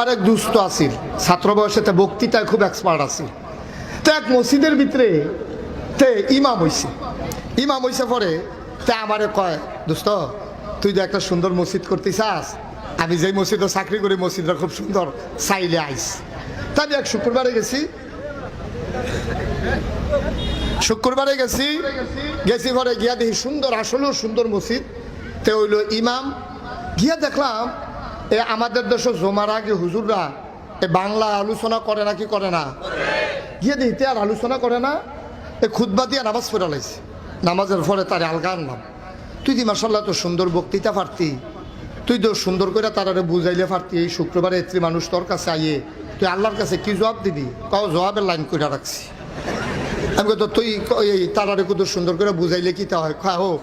আরেক দুস্থ আছিল ছাত্র বয়সেতে বক্তৃতায় খুব এক্সপার্ট আছিল। তো এক মসজিদের ভিতরে তে ইমাম হইছে। ইমাম হইছে পরে তে আমারে কয় দোস্ত তুই যে একটা সুন্দর মসজিদ করতে চাস আমি যেই মসজিদে চাকরি করি, মসজিদটা খুব সুন্দর, চাইলে আইস। তা আমি এক শুক্রবারে গেছি। শুক্রবারে গেছি গেছি পরে গিয়া দেখি সুন্দর, আসলেও সুন্দর মসজিদ। তে হইল ইমাম। গিয়া দেখলাম এ আমাদের দেশে জমার আগে হুজুররা এ বাংলা আলোচনা করে না কি করে না? গিয়ে দেখি তে আর আলোচনা করে না, এ খুদ্া দিয়ে নামাজ পড়া লাইছে নামাজের পরে তারে আলগা আনলাম। তুই দি মাসাল্লাহ তো সুন্দর বক্তৃতা পারতি, তুই তো সুন্দর করে তারারে বুঝাইলে পারতি, এই শুক্রবারে এত্রি মানুষ তোর কাছে আইয়ে তুই আল্লাহর কাছে কি জবাব দিবি কাউ জবাবের লাইন করে রাখছি। আমি কত তুই তারারে কত সুন্দর করে বুঝাইলে কি তা হয়? খা হোক।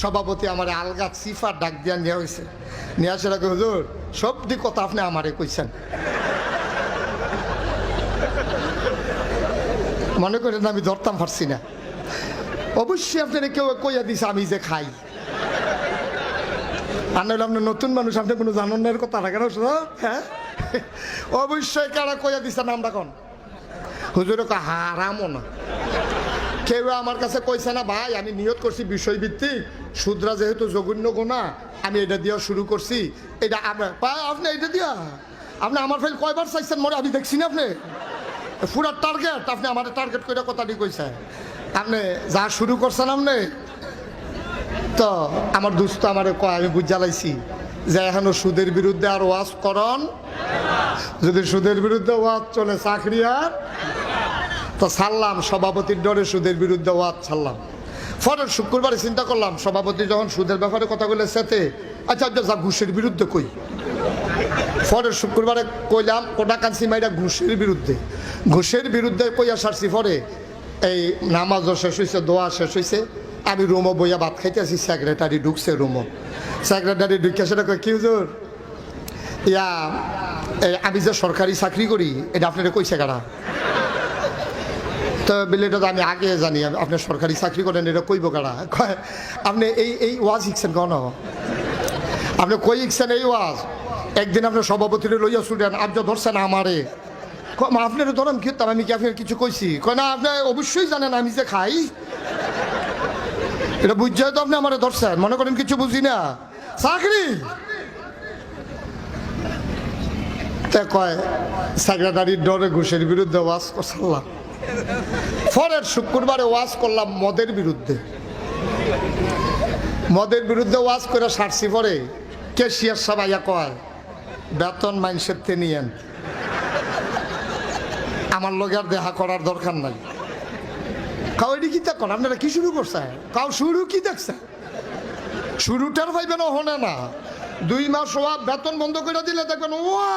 সভাপতি আমার আলগা সিফা ডাক দিয়া নেওয়া হয়েছে নিয়ে আসে রাখে হুজুর, সব দিক কথা আপনি আমারে কইছেন। মনে করেন আমি ধরতাম পারছি না। অবশ্যই আপনারা কেউ কইয়া দিছে আমি যে খাই। আর আপনার নতুন মানুষ, আপনি কোনো জানেন না এর কথা রাখেন হ্যাঁ? অবশ্যই কারা কইয়া দিছে নামটা কোন? হুজুর হারামও না। কেউ আমার কাছে কইছে না, ভাই, আমি নিয়ত করছি বিষয়ভিত্তিক। শুদ্রা যেহেতু জঘন্য গোনা আমি এটা দিয়া শুরু করছি। এটা আপ- পা- আপনি এটা দিয়া? আপনি আমার ফেল কয়বার চাইছেন মরে? আমি দেখছি না আপনি। পুরা টার্গেট আপনি আমার টার্গেট করে কথাটি কইছে আপনি যা শুরু করছেন আপনি, তো আমার দুস্থ আমার কয়, আমি বুঝালাইছি যে এখনও সুদের বিরুদ্ধে আর ওয়াজ করন যদি সুদের বিরুদ্ধে ওয়াজ চলে, চাকরি আর তো ছাড়লাম, সভাপতির ডরে সুদের বিরুদ্ধে ওয়াজ ছাড়লাম। পরের শুক্রবারে চিন্তা করলাম, সভাপতি যখন সুদের ব্যাপারে কথা বলে সেতে আচ্ছা আচ্ছা যা ঘুষের বিরুদ্ধে কই? পরের শুক্রবারে কইলাম কোটা কান্সি মাইরা ঘুষের বিরুদ্ধে। ঘুষের বিরুদ্ধে কইয়া সারছি ফরে এই নামাজও শেষ হয়েছে দোয়া শেষ হয়েছে আমি রুমো বইয়া ভাত খাইতে আছি সেক্রেটারি ঢুকছে রুমো সেক্রেটারি ঢুকে সেটা কয়, কি হুজুর? ইয়া আমি যে সরকারি চাকরি করি, এটা আপনারা কইছে কারা? তো আমি আগে জানি, আমি- আপনি সরকারি চাকরি করেন, এটা কইব কারা? আপনি এই এই ওয়াজ শিখছেন কেন আপনি কই শিখছেন এই ওয়াজ? একদিন আপনি সভাপতিরে লইয়া ধরছেন আমারে। আপনার ধরেন কি আমি আপনার কিছু কইছি? কয়, না, আপনি অবশ্যই জানেন, আমি যে খাই। এটা বুঝছে তো আপনি আমারে ধরছেন, মনে করেন কিছু বুঝি না। চাকরি? কয়, সেক্রেটারির ডরে ঘুষের বিরুদ্ধে ওয়াজ করলাম পরের শুক্রবারে ওয়াজ করলাম মদের বিরুদ্ধে। মদের বিরুদ্ধে ওয়াজ করে সারছি পরে কেশিয়ার সবাইয়া কয়, বেতন মাইন্সের তে নিয়েন আমার লগে আর দেখা করার দরকার নাই। কাউ এটি কি দেখুন আপনারা কি শুরু করছে কাউ শুরু কি দেখছে শুরুটার ভাইবেন হনে না। দুই মাস ওয়া বেতন বন্ধ করে দিলে দেখবেন, ওয়া!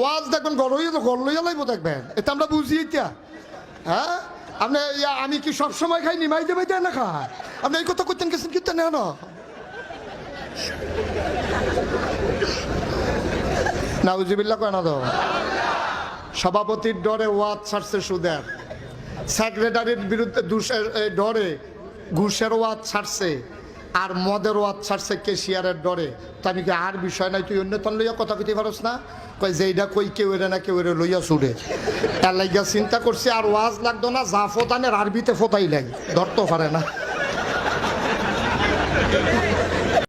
ওয়াজ দেখবেন গড় হইয়া তো গড় লইয়া লাইব দেখবেন। এটা আমরা বুঝি এটা। হ্যাঁ? আপনি ইয়া, আমি কি সব সময় খাই নিমাই দেবে দেয় না খায়? আপনি এই কথা করতেন গেছেন কিন্তু নেন না উজিবিল্লা কয় না তো? সভাপতির ডরে ওয়াজ ছাড়ছে সুদের। সেক্রেটারির বিরুদ্ধে ডরে ঘুষের ওয়াজ ছাড়ছে। আর মদের আচ্ছাড়ছে ছাড়ছে কেশিয়ারের ডরে। তো আমি আর বিষয় নাই? তুই অন্যতন লইয়া কথা কইতে পারস না? কই যে এইটা কই, কেউ এরে না কেউ এরে লইয়া ছুড়ে। তার লাগিয়া চিন্তা করছি, আর ওয়াজ লাগতো না, যা ফোতানের আরবিতে ফোতাই লাগে ধরতে পারে না।